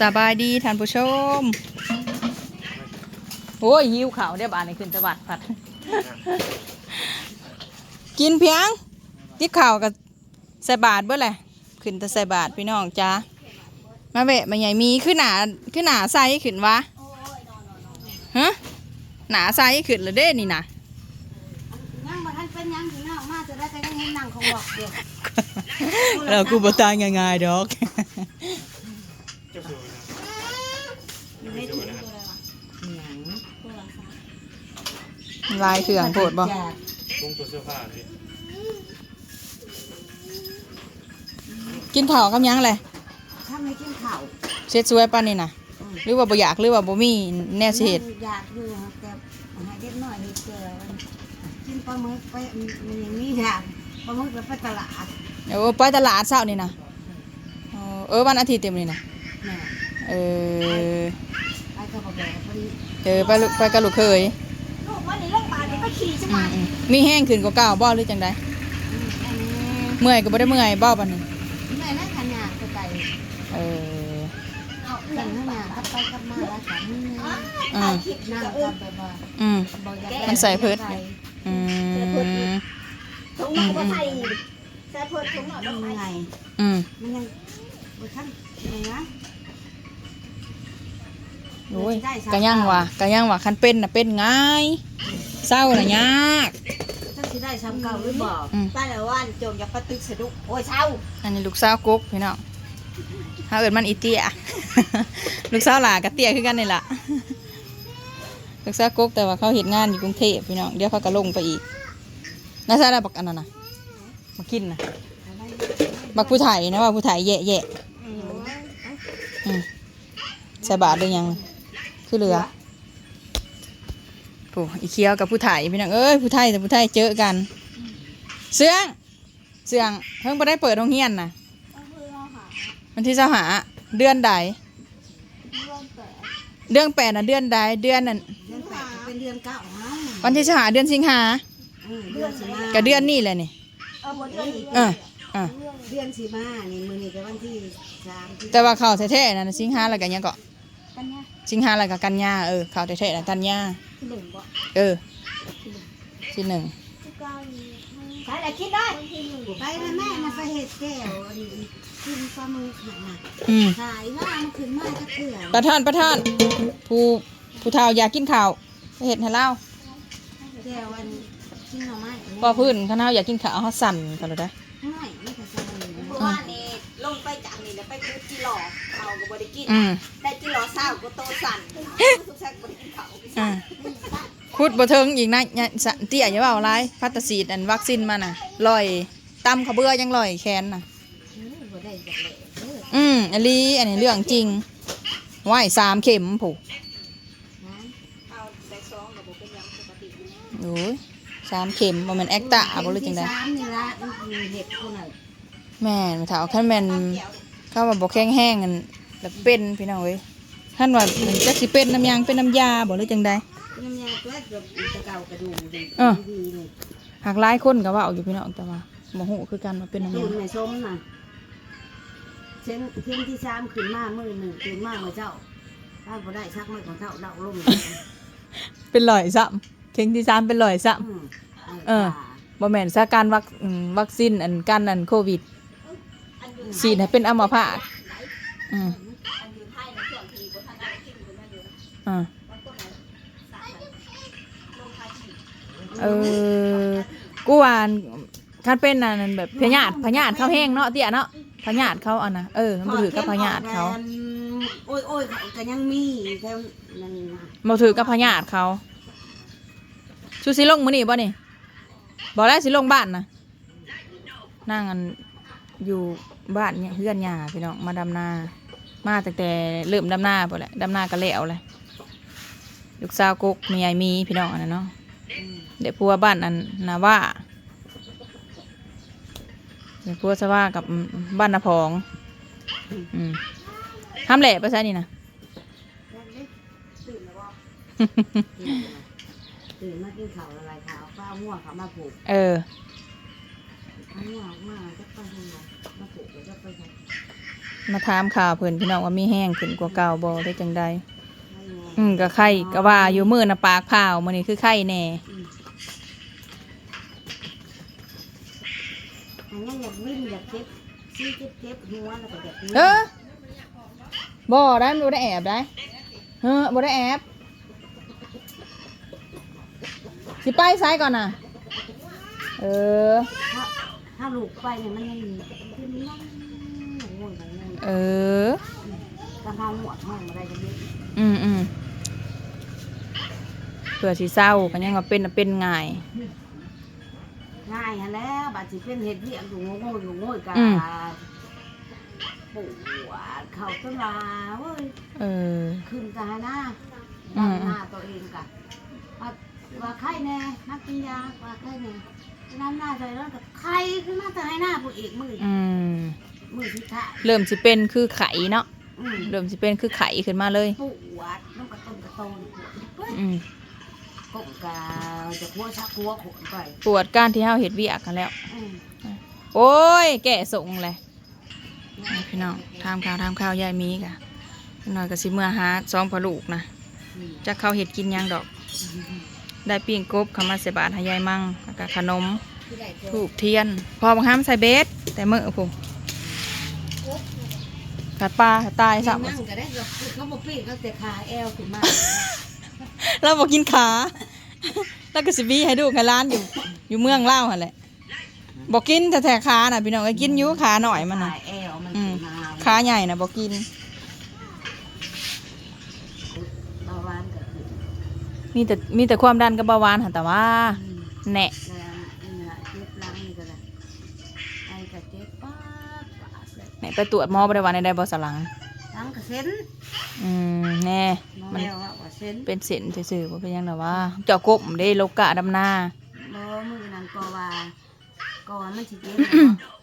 สบายดีท่านผู้ชม โอ้ยหิวข่าวเดี๋ยวบานในขึ้นสวัสดิ์ผัด กินเพียงติบข่าวกับใส่บาทเบื่อแหละขึ้นแต่ใส่บาทพี่น้องจ้ามาเวะมาใหญ่มีขึ้นหนาขึ้นหนาใสขึ้นวะฮะหนาใสขึ้นเลยเด้นี่นะยังบ่ทันเป็นยังถึงหน้าออกมาจะได้แต่ยังเห็นหนังของบอกเดียวเรากูบ่ตายง่ายๆดอก ลายเครื่องโพดบ่จากลงตัวเสื้อผ้าสิกินข้าวกับหยังเลยถ้าไม่กินข้าวเช็ดสวยปานนี่นะหรือว่าบ่อยากหรือว่าบ่มีแน่สิเฮ็ดอยากอยู่แต่ให้เด็กน้อยเฮ็ดเจอกินปลาหมึกไปมันอย่างนี้อย่างปลาหมึกแล้วไปตลาดเดี๋ยวไปตลาดเช้านี่นะเออเออวันอาทิตย์เต็มนี่นะแม่เออไปกับบ่แก่พอดีเจอไปลูกไปกับลูกเคย ขี่ใช่อืไหมมอืมมีแห้งขึ้นกว่าเก่าบ่หรือจังใดอันนี้เมื่อยก็บ่ได้เมื่อยบ่ปานนี้แม่นั่งขันยาตัวไก่เออ เอาขันยากลับไปกลับมาแล้วขันนี่อืมนั่งกันไปบ่อืม บ่อยากมันใส่เพิด อืมถุงหน่อยก็ใส่ใส่เพิ่มถุงหน่อยยัก็งใส่ไงอืมมันยังบ่ทันยังนะโอ้ยก็ยังว่าก็ยังว่าคันเป็นน่ะเป็นง่าย เศร้าน่ะยากจังสิได้ซ้ำเก่าหรือบ่อืม ป้าละวันจงอย่าปะตึกสะดุกโอ้ยเช้าอันนี้ลูกสาวกุ๊กพี่น้องเฮาเอิ้นมันอีเตี้ย ลูกสาวหลากับเตี้ยคือกันนี่ล่ะ ลูกสาวกุ๊กแต่ว่าเขาเฮ็ดงานอยู่กรุงเทพพี่น้องเดี๋ยวเขาก็ลงไปอีกน่าซะได้บักอันนั้นน่ะมากินน่ะบักผู้ไทยนะว่าผู้ไทยแย่ๆอืมใส่บาทได้ยังคือเหลือ โอ้อีเคียวกับผู้ไทยพี่น้องเอ้ยผู้ไทยแต่ผู้ไทยเจอกัน เสื่อง เสื่องเพิ่งไปได้เปิดโรงเรียนนะวันที่เจ้าหาเดือนใดเดือนแปดนะเดือนใดเดือนนั่นเดือนแปดก็เป็นเดือนเก้าเฮาวันที่เจ้าหาเดือนสิงหาเออเดือนสิมากับเดือนนี่แหละนี่เอาหมดเลยเออเออเดือนสิมานี่มื้อนี้ก็วันที่3ที่แต่ว่าเขาแท้ๆนะสิงหาแล้วกันยังเกาะ กันเนี่ยสิงหาแล้วกับกันยาเออเขาแท้ๆนะกันยาที่หนึ่งบ่เออที่หนึ่งใส่อะไรคิดได้ไปนะแม่น่ะไปเฮ็ดแก้วอันนี้กินปลาหมึกน่ะนะอืมขายว่ามันขึ้นมาจะเกลือประธานประธานผู้ผู้เฒ่าอยากกินข้าวไปเห็ดให้เล่าแก้วอันกินหน่อไม้พอพื้นข้าวอยากกินข้าวเขาสั่นกันเลยได้ไม่ไม่เคยใส่ ไปจากนี่แล้วไปซื้อจิหล่อเขาก็บ่ได้กินอืมได้จิหล่อเศร้าก็โตสั่นทุกแซ่บ่ได้กินเขาอ่าคุดบ่เทิงอีกนะเนี่ยสะเตี้ยอย่าว่าอะไรพัตสีดอันวัคซีนมาน่ะลอยตำขาวเบื่อยังลอยแขนน่ะบ่ได้จักเลยเอออืมอันนี้อันนี้เรื่องจริงไหวสามเข็มผูกนะเอาได้ซองก็บ่เป็นหยังปกติโอ้ยสามเข็มบ่แมันแอคตาบ่รู้จังไดเข็มที่สามนี่ละมีเห็ดคนน่ะ แม่นเฒ่าคันแม่นเกี่ยวเข้าว่าบ่แข็งแห้งกันแล้วเป็นพี่น้องเอ้ยท่านว่ามันจักสิเป็นน้ำยางเป็นน้ำยาบ่หรือจังไดน้ำยาตัวกับตะเกากระดูกดีเออดีนี่หากหลายคนก็เว่าอยู่พี่น้องแต่ว่าบ่ฮู้คือกันว่าเป็นน้ำตูยานไม่ชมน่ะเช่นเข็มที่สามขึ้นมามือหนึ่งตื่นมาเมื่อเจ้าถ้าบ่ได้ชักไม่ของเจ้าเดาลงเป็นรอยซ้ำเข็งที่สามเป็นรอยซ้อืมเออำบ่แม่นสาการวัคอืมวัคซีนอันกันอันโควิด อันอยู่ฉีดให้เป็นอัมพาตอืมอันอยู่ไทยในช่วงที่บ่ทันได้กินบ่นั่นอยู่อ่าบางคนน่ะสามวันลงทาฉีดเออกูว่าอันคันเป็นอันนั้นแบบพยาธิพยาธิเขาแห้งเนาะเตี้ยเนาะพยาธิเขาอันน่ะเออมันบ่ถือกับพยาธิเขาโอ้ยโอ้ยก็ยังมีแต่นั่นนะบ่ถือกับพยาธิเขาชูสิลงมื้อนี้บ่นี่บ่แล้วสิลงบ้านนะนั่งอัน อยู่บ้านเนี่ยเพื่อนยาพี่น้องมาดำนา มาตั้งแต่เริ่มดำนาพุ่นแหละดำนาก็แล้วเลยลูกสาวกกมียายมีพี่น้องอันนั้นเนาะอืมเด็กพัวบ้านอันนาว่าเด็กพัวสว่ากับบ้านนาพองอืมทำแหละไปใช่นี่นะตื่นแล้วบ่ตื่นมากินข้าวอะไรข้าวฟ้าหัวเขามาผูกเออเอาหัว มาจะไปทำไมมาผูกแล้วจะไปทำมาถามข่าวเพิ่นพี่น้องว่ามีแห้งขึ้นกว่าเก่าบ่ได้จังใดอืมก็ไข่ก็ว่าอยู่มื้อน่ะปากพาวมื้อนี้คือไข่แน่อันนี้อยากวิ่งอยากเก็บซื้อเก็บเก็บหัวแล้วก็อยากวิ่งเออบ่ได้บ่ได้แอบได้เออบ่ได้แอบสิไปไสก่อนน่ะ เออ ถ้าถ้าลูกไปเนี่ยมันยังมีขึ้นนั่งงงงงเออกำลังหมวดห้องอะไรกันเยอะอืมอืมเผื่อสิเศร้ากันยังว่าเป็นน่ะเป็นง่าย ง่ายฮะแล้วบาดสิเป็นเห็ดเรียกอยู่งงงอยู่งงกันอืม ปวดเข่าต้นลาเว้ย เออ ขึ้นกันหน้าอืดัมนหน้าตัวเองกันว่าว่าไข้แน่นักกินยาว่าไข้แน่ น้ำหน้าใจแล้วกับไข้ขึ้นมาแต่ให้หน้าผู้เอกมืออืมมือที่ท่าเริ่มสิเป็นคือไข่เนาะอืมเริ่มสิเป็นคือไข่ขึ้นมาเลย ปวดน้ำกระต้นกระโตนปวดอืมกบกาจะคัวชักคัวขนไปปวดก้านที่เฮาเฮ็ดเวียกกันแล้ว อืมโอ้ย แก่ส่งเลยเอาพี่น้องทำข้าวทำข้าวยายมีกะหน่อยก็สิเมื่อหาซองพอลูกนะอืมจะเข้าวเห็ดกินหยังดอก ได้ปิ้งกบเขามาใส่บาตรให้ยายมั่งแล้วก็ขนมที่ได้เจอถูกเทียน พอบางห้ามใส่เบส แต่เมื่อผมกัดปลากัดตายสับนั่งก็ได้ก็เขาบอกปีกเขาแต่ขาแอลขึ้นมาเราบอกกินขา แล้วก็สิบีให้ดูให้ร้านอยู่ อยู่เมืองเล่าวหั่นแหละบอกกินแต่แท้ขาน่ะพี่น้องก็กินอยู่ขาหน่อยมันน่ะขาแอลมันอืมขึ้นมาขาใหญ่น่ะบอกกิน เบาหวานก็ขึ้น มีแต่มีแต่ความดันกับเบาหวานหั่นแต่ว่าอืมแหนะแล้วนี่นะเจ็บหลังนี่ก็ได้ไอ้ก็เจ็บป๊าดป๊าดเลยแหนะไปตรวจหมอบ่ได้ว่าในได้บ่สลัง หลังก็เส้นอืมแน่หมอมันแล้วอะว่าเส้นเป็นเส้นซื่อๆบ่เป็นหยังดอกว่า เจาะกบได้โลกะดำนาบ่มือนั้นก็ว่าก็ว่ามันสิเจ็บนะเนาะ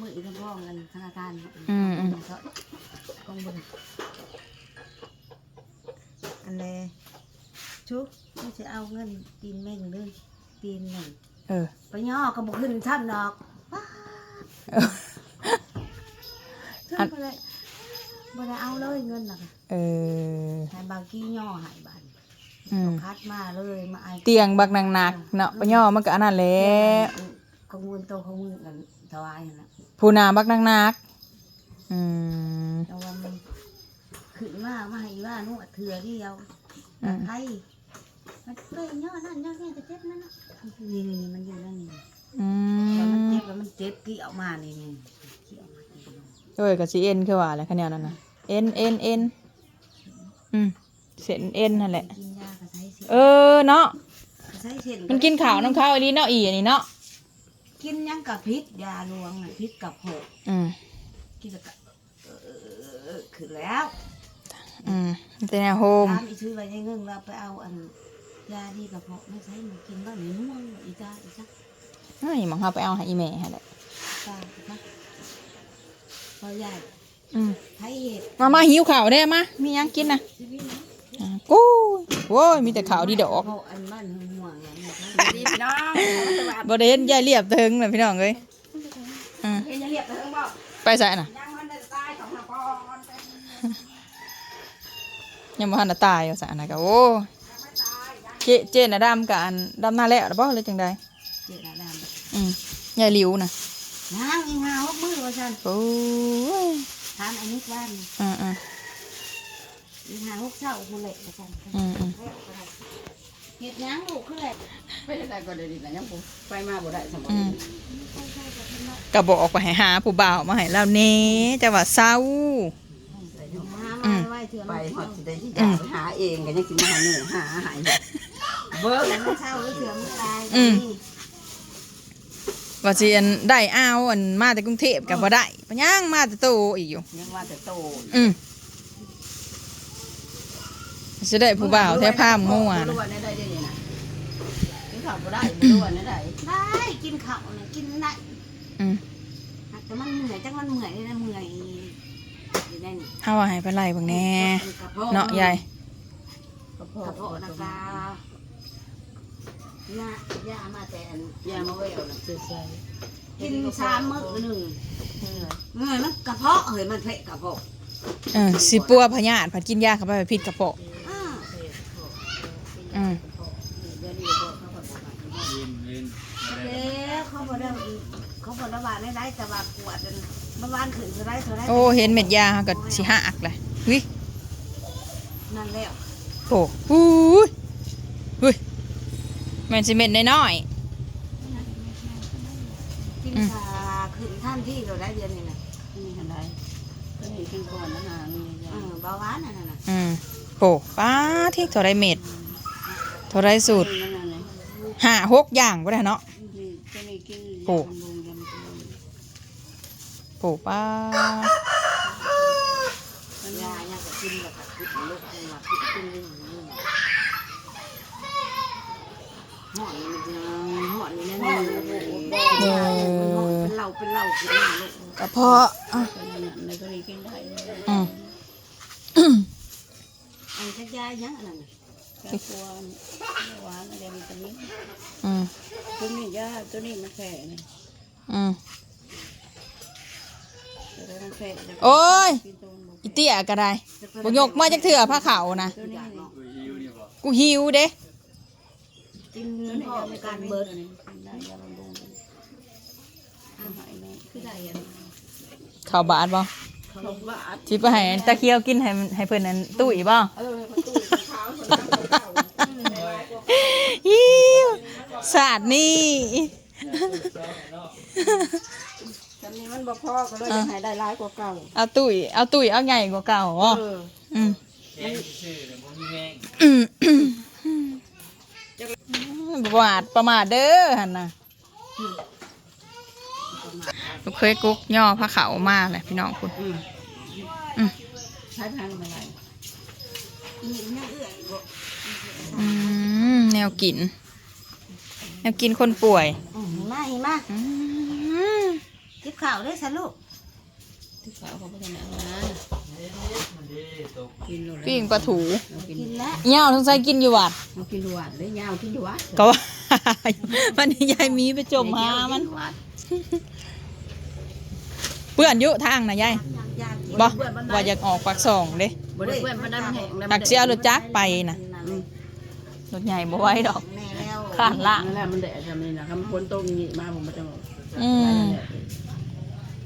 มืออีกก็พ้องกันธนาคารอืมอืม ก็กองบุญอันเลย ชุบไม่ใช่เอาเงินตีนเม่งเลยตีนหนึ่งเออ ไปย่อก็บอกขึ้นท่านดอกว้าเออขึ้นไปเลยบ่ได้เอาเลยเงินน่ะเออ ให้บางกี้ย่อใหายบันอืม คัดมาเลยมาไอเตียงบักหนักๆเนาะปะย่อมันก็อันนั้นแหละขงวนโตขงวนกันถวายนั่นน่ะผู้นาบักหนักๆอืม แต่ว่ามันขึ้นมามาให้ว่านวดเถื่อเดียวอืม ไทย มันเอ้ยย่อนั่นย่อนี่จะเจ็บนั่นนะนี่นี่มันอยู่นั่นนี่อืแต่มันมเจ็บแล้วมันเจ็บกี่ออกมานี่นี่กี่ออกมานี่โอ้ยก็สิเอ็นคือว่าแหละคะแนนนั้นน่ะเอ็นเอ็นเอ็นอืมเส้นเอ็นนั่นแหละ กินยากระใช้เส้นเออเนาะกระใช้เส้นมันกินข้าวน้ำข้าวอีหลีเนาะอีอันนี้เนาะกินหยังกับพริกยาลวงน่ะพริกกับโหกอืมกินแล้วกับเออขึ้นแล้วอืมแต่แนวโฮมตามอีชื่อไว้ในเงินเราไปเอาอัน ยาดีกับโหกไม่ใช่มากินบ้างหรือม่วงอีจ้าอีจ้าเฮ้ยหมองเฮาไปเอาให้อีแม่ให้แหละตาอีจ้าพอใหญ่อืมไทยเห็ดมามาหิวข้าวได้มามีหยังกินน่ะชีวิตนะอ่ากูโว้ยมีแต่ข้าวดีดอกโหอันบ้านห่วงอย่างนี้ดีพี่น้องบ่ได้เห็นยายเรียบเทิงเลยพี่น้องเอ้ยอ่าเห็นยังเรียบไปทั้งบอกไปใส่น่ะยังมันได้ตายของนครไปยังบ่ทันได้ตายอยู่ใส่น่ะก็โอ้ เจเจน่ะดำกับอันดำหน้าแล้วหรือบ่หรือจังใดเจ็ดดำอืมยายหลิวน่ะนางอีหาหกมือว่าฉันโอ้ยทานอันนี้บ้านอ่าอ่าอีหาหกเช้าคนเล็กว่าฉันอืมอืมเห็ดหยังลูกคือเล็กไปได้ก็ได้ดีนะยังผมไปมาบ่ได้สมบูอืมรณ์ก็บอกไปให้หาผู้บ่าวมาให้เราแหน่แต่ว่าเศร้าหามาไว้เถื่อนไปไปหอดสิได้ที่จะไปหาเองก็ยังสิมาหาหนูหาหาย เบิ้งมันเช้าหรือเถื่อนมันตายว่าสิอันได้อ้าวอันมาแต่กรุงเทพก็บ่ได้ปะย่างมาแต่โตอีกอยู่ ยังว่าแต่โตอืมสิได้ผู้บ่าวแท้ผ้าม่วนรู้ว่าได้ได้ยังนะกินข้าวบ่ได้บ่รู้ว่าได้ได้กินข้าวเนี่ยกินได้อืมแต่มันเหนื่อยจังมันเหนื่อยเลยนะเหนื่อยอยู่ได้นี่เฮาว่าให้ไปไล่เบิ่งแหน่เนาะยายกระเพาะกระเพาะ นะกาย่าย่ามาแต่อันยามาเวลน่ะซื้อใส่กินสามมื้อหนึ่งเมื่อยมันกระเพาะเฮ้ยมันเพะกระเพาะเออสิปัวพญาติผัดกินยาเข้าไปผิดกระเพาะอ้าอืมวินวินแล้วเขาบอกได้เขาบอกระบาดได้ได้แต่ว่าปวดจนเมื่อวานขึ้นเท่าไรเท่าไรโอ้เห็นเม็ดยาเขาก็สิหักเลยวินั่นแล้วโอ้หูยหุ้ย แม่นสิเม็ดน้อยกินชาขึ้นท่านที่เราได้เดือนนี้นะนี่อะไรก็นี่กินก่อนนะฮะนี่เออเบาหวานนั่นน่ะๆอืมโอ้ป้าที่เท่าไรเม็ดเท่าไรสูตรนั่นน่ะนี่ห้าหกอย่างก็ได้เนาะก็นี่กินโอ้ยาบำรุงยาบำรุงโอ้ป้า ยาเนี่ยก็กินแล้วก็คิดลูกจังหวะคิดกินนี่นี่ หอนมันจะหอนนี่นั่นนี่เป็นเหล่าเป็นเหล้ากินนี่ลูกกระเพาะอะก็นั่นก็นี่กินได้อืมอันะยายังอันนั้นแค่ตัวหวานอะไรมันจะนี้อืมตัวนี้ยาตัวนี้มันแข็งอืมตัวนี้มันแข็งโอ้ยกินตัวมันอีเตี้ยก็ได้บกยกมาจากเถื่อผ้าขาวนะกูหิวนี่บ่กูหิวเด้ กินตัวนี้พ่อยาในในกาการรเบิเบิดดกินได้ยาบำรุงอาหารนี่คือได้ยังข้าวบาทบ่เขาบาดที่ไปให้ตะเคียวกินให้มันให้เพิ่นนั้นตุ้ยบ่เออประตูขาวคนนั้นเก่าอิวศาสตร์นี่จำนี้มันบ่พอก็เลยจะให้ได้ร้ายกว่าเก่า เอาตุ้ยเอาตุ้ยเอาใหญ่กว่าเก่าบ่เอออืม แห้งซื่อๆเนี่ยบ่มีแห้ง อืม ประมาทประมาทเด้อหั่นน่ะลูกเคยกุ๊กย่อผ้าขาวมาแหละพี่น้องคุณอืมอืมใช้ทางอะไรมีนั่งเอื้อยบ่อืมแนวกิน แนวกินคนป่วยอืมมาหิมาอืมกิบข้าวได้สลูกที่ขาวเขาพัฒนามามันดีตกกินโลละปิ้งปลาถูเรา กินกินแล้วย่าวทั้งใส่กินอยู่วัดเรากินหวานเลยยาวกินหวานก็ว่า วันนี้ยายมีไปจมหามัน เปื่อนอยุทางนะยายอยากกินบ่เบื่อบันไดว่าอยากออกปากซองเด้บ่ได้เพื่อนมันได้มันแห้งหักเสียรถจักรไปนะนั่นเลยรถใหญ่บ่ไหว้ดอกแน่แล้วขาดละนั่นแหละมันแดดทำนี่นะคำพ้นตรงนี้มาผมมันจะบอกอืม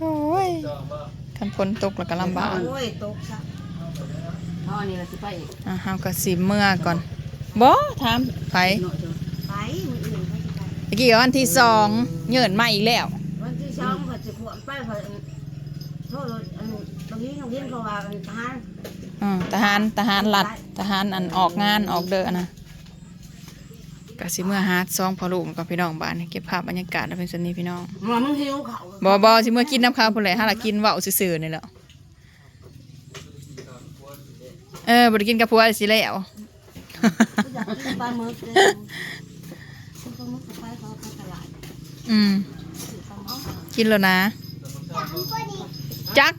โอ้ยจองบ่คันฝนตกแล้วก็ลำบากโอ้ยตกซะ ท่อนี่เราสิไปอีกอะเฮาก็สิเมื่อก่อนบ่ถามไปหน่อยเถอะไปมืออื่นเขาจะไปตะกี้วันที่สองเหยินมาอีกแล้ว วันที่สองเขาจะขวบไปเขาโทษอันตรงนี้ตรงนี้เขาว่ากันทหารอืมทหารทหารรัฐทหารอันออกงานออกเด้อนะก็สิเมื่อหาซองพอลูกกับพี่น้องบ้านเก็บภาพบรรยากาศแล้วเป็นสนี้พี่น้องมามึงหิวเขาบอบอสิเมื่อกินน้ำข้าวพุ่นแหละถ้าละกินเว้าซื่อๆนี่แหละ เออบ่ได้กินกับผัวสิแล้วอยากกินปลาหมึกเลยซื้อปลาหมึกไปเขาไปตลาดอืม ซื้อปลาหมึก กินแล้วนะ จัก